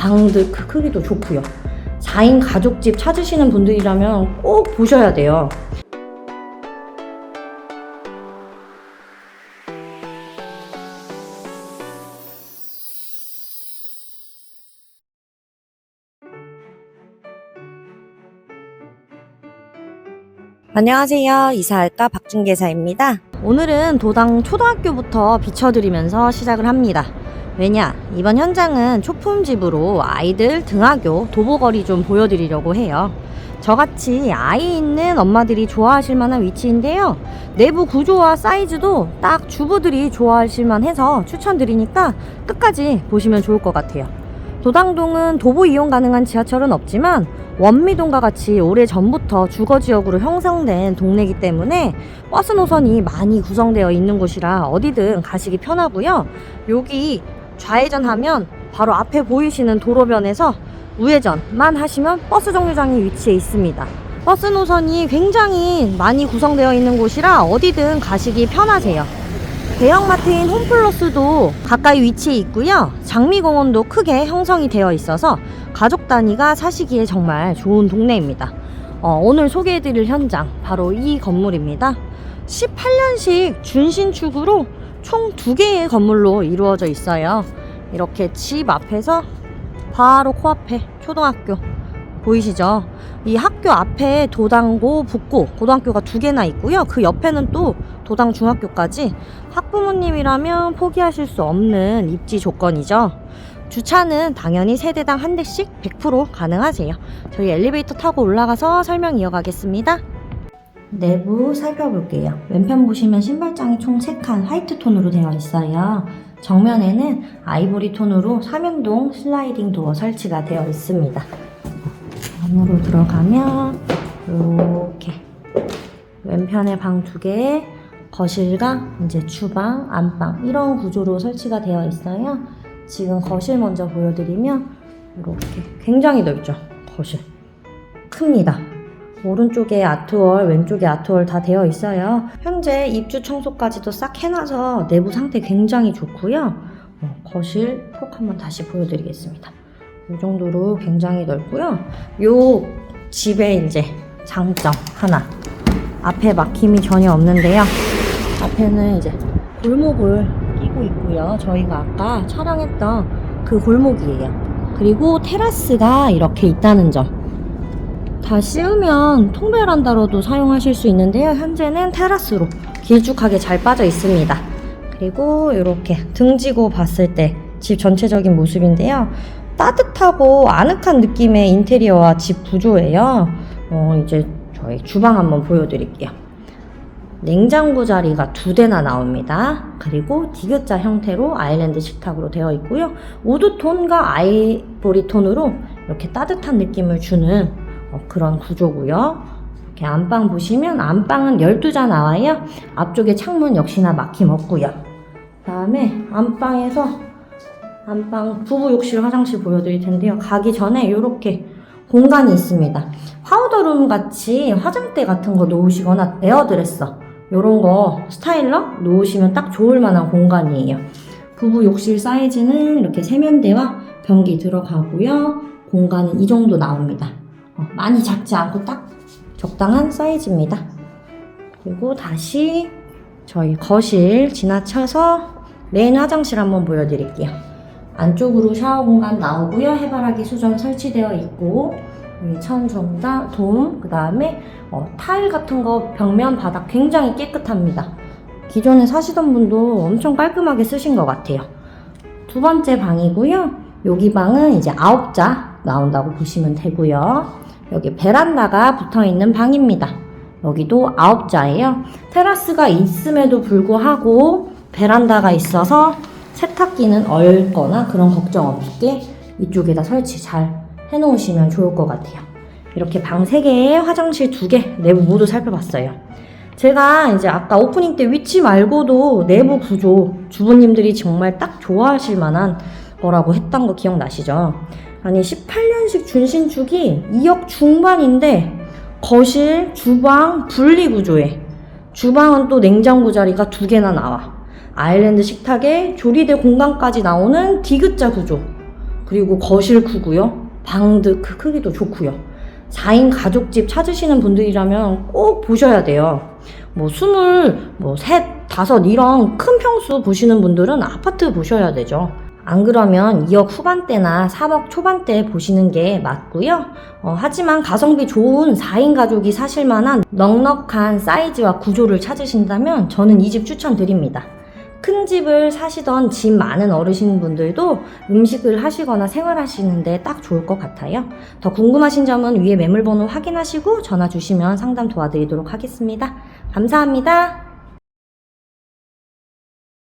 방들 크- 크기도 좋고요. 4인 가족집 찾으시는 분들이라면 꼭 보셔야 돼요. 안녕하세요. 이사할까 박준계사입니다. 오늘은 도당 초등학교부터 비춰드리면서 시작을 합니다. 왜냐? 이번 현장은 초품집으로 아이들 등하교 도보거리 좀 보여드리려고 해요. 저같이 아이 있는 엄마들이 좋아하실 만한 위치인데요. 내부 구조와 사이즈도 딱 주부들이 좋아하실 만해서 추천드리니까 끝까지 보시면 좋을 것 같아요. 도당동은 도보 이용 가능한 지하철은 없지만 원미동과 같이 오래 전부터 주거 지역으로 형성된 동네이기 때문에 버스 노선이 많이 구성되어 있는 곳이라 어디든 가시기 편하고요. 여기 좌회전하면 바로 앞에 보이시는 도로변에서 우회전만 하시면 버스 정류장이 위치해 있습니다. 버스 노선이 굉장히 많이 구성되어 있는 곳이라 어디든 가시기 편하세요. 대형마트인 홈플러스도 가까이 위치해 있고요. 장미공원도 크게 형성이 되어 있어서 가족 단위가 사시기에 정말 좋은 동네입니다. 어, 오늘 소개해드릴 현장 바로 이 건물입니다. 18년식 준신축으로 총 두 개의 건물로 이루어져 있어요. 이렇게 집 앞에서 바로 코앞에 초등학교 보이시죠? 이 학교 앞에 도당고, 북고 고등학교가 두 개나 있고요. 그 옆에는 또 도당 중학교까지 학부모님이라면 포기하실 수 없는 입지 조건이죠. 주차는 당연히 세대당 한 대씩 100% 가능하세요. 저희 엘리베이터 타고 올라가서 설명 이어가겠습니다. 내부 살펴볼게요. 왼편 보시면 신발장이 총 3칸 화이트 톤으로 되어 있어요. 정면에는 아이보리 톤으로 삼연동 슬라이딩 도어 설치가 되어 있습니다. 안으로 들어가면 이렇게 왼편에 방 두 개, 거실과 이제 주방, 안방 이런 구조로 설치가 되어 있어요. 지금 거실 먼저 보여드리면 이렇게 굉장히 넓죠. 거실 큽니다. 오른쪽에 아트월, 왼쪽에 아트월 다 되어 있어요. 현재 입주 청소까지도 싹 해놔서 내부 상태 굉장히 좋고요. 어, 거실 폭 한번 다시 보여드리겠습니다. 이 정도로 굉장히 넓고요. 요 집의 이제 장점 하나. 앞에 막힘이 전혀 없는데요. 앞에는 이제 골목을 끼고 있고요. 저희가 아까 촬영했던 그 골목이에요. 그리고 테라스가 이렇게 있다는 점. 다 씌우면 통베란다로도 사용하실 수 있는데요. 현재는 테라스로 길쭉하게 잘 빠져 있습니다. 그리고 이렇게 등지고 봤을 때 집 전체적인 모습인데요. 따뜻하고 아늑한 느낌의 인테리어와 집 구조예요. 어, 이제 저희 주방 한번 보여드릴게요. 냉장고 자리가 두 대나 나옵니다. 그리고 디귿자 형태로 아일랜드 식탁으로 되어 있고요. 우드톤과 아이보리 톤으로 이렇게 따뜻한 느낌을 주는 어, 그런 구조고요. 이렇게 안방 보시면 안방은 12자 나와요. 앞쪽에 창문 역시나 막힘 없고요. 그다음에 안방에서 안방 부부 욕실 화장실 보여드릴 텐데요. 가기 전에 이렇게 공간이 있습니다. 파우더룸 같이 화장대 같은 거 놓으시거나 에어드레서 이런 거 스타일러 놓으시면 딱 좋을 만한 공간이에요. 부부 욕실 사이즈는 이렇게 세면대와 변기 들어가고요. 공간은 이 정도 나옵니다. 어, 많이 작지 않고 딱 적당한 사이즈입니다. 그리고 다시 저희 거실 지나쳐서 메인 화장실 한번 보여드릴게요. 안쪽으로 샤워 공간 나오고요. 해바라기 수전 설치되어 있고 천정다, 돔, 그 다음에 어, 타일 같은 거 벽면 바닥 굉장히 깨끗합니다. 기존에 사시던 분도 엄청 깔끔하게 쓰신 것 같아요. 두 번째 방이고요. 여기 방은 이제 아홉 자 나온다고 보시면 되고요. 여기 베란다가 붙어 있는 방입니다. 여기도 아홉 자예요. 테라스가 있음에도 불구하고 베란다가 있어서 세탁기는 얼거나 그런 걱정 없게 이쪽에다 설치 잘 해놓으시면 좋을 것 같아요. 이렇게 방 3개에 화장실 2개 내부 모두 살펴봤어요. 제가 이제 아까 오프닝 때 위치 말고도 내부 구조 주부님들이 정말 딱 좋아하실 만한 거라고 했던 거 기억나시죠? 아니 18년식 준신축이 2억 중반인데 거실, 주방 분리 구조에 주방은 또 냉장고 자리가 두 개나 나와 아일랜드 식탁에 조리대 공간까지 나오는 디귿자 구조 그리고 거실 크고요. 방드 크- 크기도 좋고요. 4인 가족집 찾으시는 분들이라면 꼭 보셔야 돼요. 뭐 스물, 뭐 셋, 다섯 이런 큰 평수 보시는 분들은 아파트 보셔야 되죠. 안 그러면 2억 후반대나 3억 초반대 보시는 게 맞고요. 어, 하지만 가성비 좋은 4인 가족이 사실 만한 넉넉한 사이즈와 구조를 찾으신다면 저는 이 집 추천드립니다. 큰 집을 사시던 집 많은 어르신분들도 음식을 하시거나 생활하시는데 딱 좋을 것 같아요. 더 궁금하신 점은 위에 매물번호 확인하시고 전화 주시면 상담 도와드리도록 하겠습니다. 감사합니다.